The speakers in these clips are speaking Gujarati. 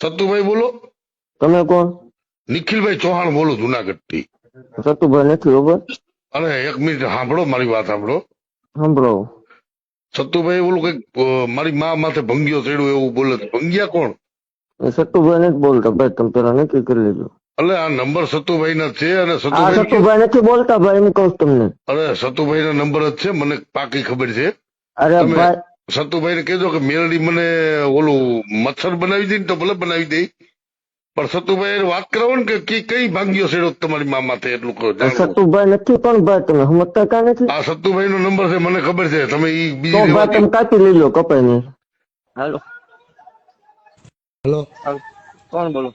સતુભાઈ બોલો. તમે કોણ? નિખિલભાઈ ચૌહાણ બોલું જુનાગઢથી સતુભાઈ નથી બરોબર? અને એક મિનિટ સાંભળો મારી વાત સાંભળો. સાંભળો. સતુભાઈ ઓલું કંઈક મારી મા માથે ભંગ્યો ચડ્યો એવું બોલે. ભંગ્યા કોણ? સત્તુભાઈ સતુભાઈ નથી બોલતા ભાઈ તમે પેલા નક્કી કરી લેજો. એટલે આ નંબર સતુભાઈ ના છે અને સતુભાઈ સતુભાઈ નથી બોલતા ભાઈ હું કઉ તમને. અરે સતુભાઈ ના નંબર જ છે મને પાકી ખબર છે. અરે ભાઈ સતુભાઈ ને કહેજો કે મેલડી મને ઓલું મચ્છર બનાવી દે ને તો ભલે બનાવી દે. પણ સતુભાઈ વાત કરો ને કે કઈ ભાંગ્યો છેડો તમારી મા માથે એટલું કહો સતુભાઈ નથી પણ ભાઈ તમે સમજતા કા નથી? આ સતુભાઈ નો નંબર છે મને ખબર છે. તમે ઈ તો બીજી ભાઈ વાત તમે કાપી લેજો કપાઈ ને હાલો. હેલો. કોણ બોલો?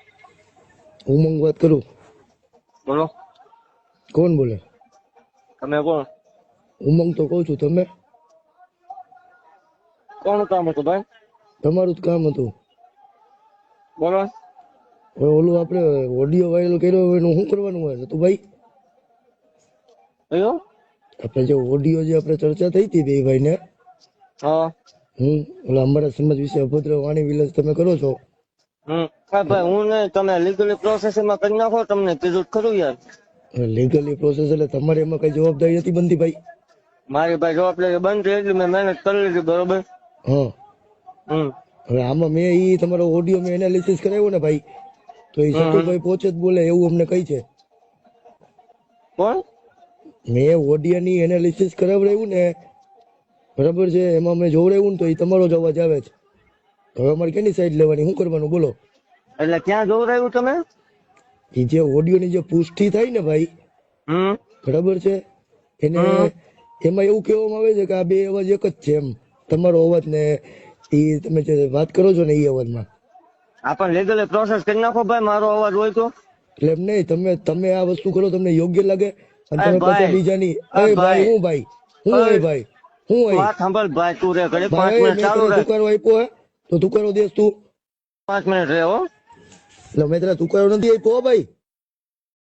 ઉમંગ વાત કરું? બોલો. કોણ બોલે? તમે કોણ? ઉમંગ તો કહું છું તમે? કોણ કામ હતું ભાઈ? તમારું જ કામ હતું. બોલો. હવે ઓલું આપણે ઓડિયો વાયરલ કર્યો હોય એનું શું કરવાનું હોય? તું ભાઈ? કયો આપણે જે ઓડિયો જે આપણે ચર્ચા થઈ હતી બે ભાઈ ને હા. હું ઓલા અમારા સમાજ વિશે અભદ્ર વાણી વિલાસ તમે કરો છો. હમ. હા ભાઈ હું ને તમે લીગલી પ્રોસેસમાં કરી નાખો તમને કીધું ખરું યાર. લીગલી પ્રોસેસ એટલે તમારે એમાં કઈ જવાબદારી નથી બનતી ભાઈ. મારી ભાઈ જવાબદારી બંધ થઈ એટલે મેં મહેનત કરી લીધી બરોબર? હા. હમ. હવે આમાં મેં ઈ તમારો ઓડિયો મેં એનાલિસિસ કરાવ્યો ને ભાઈ તો એ સતુભાઈ પોચે જ બોલે એવું અમને કઈ છે. કોણ? મેં ઓડિયાની એનાલિસિસ કરાવડાવ્યું ને બરાબર છે એમાં મેં જોવડાવ્યું ને તો એ તમારો જ અવાજ આવે છે. હવે અમારે કેની સાઈડ લેવાની શું કરવાનું બોલો. એટલે ક્યાં જોવડાવ્યું તમે? એ જે ઓડિયો ની જે પુષ્ટિ થાય ને ભાઈ બરાબર છે એને એમાં એવું કહેવામાં આવે છે કે આ બે અવાજ એક જ છે એમ. તમારો અવાજ ને એ તમે જે વાત કરો છો ને એ અવાજમાં. આપણ લીગલી પ્રોસેસ કરી નાખો ભાઈ મારો અવાજ હોય તો. એટલે એમ નહીં તમે તમે આ વસ્તુ કરો તમને યોગ્ય લાગે અને તમે પાછા બીજાની અરે ભાઈ. હું ભાઈ? હું હોય ભાઈ? હું હોય વાત સાંભળ ભાઈ તું રે ઘરે 5 મિનિટ ચાલુ રહે દુકાનો આપ્યો હે તો દુકાનો દેસ તું. પાંચ મિનિટ રહે હો. એટલે મેં તને દુકાનો નથી આપ્યો ભાઈ.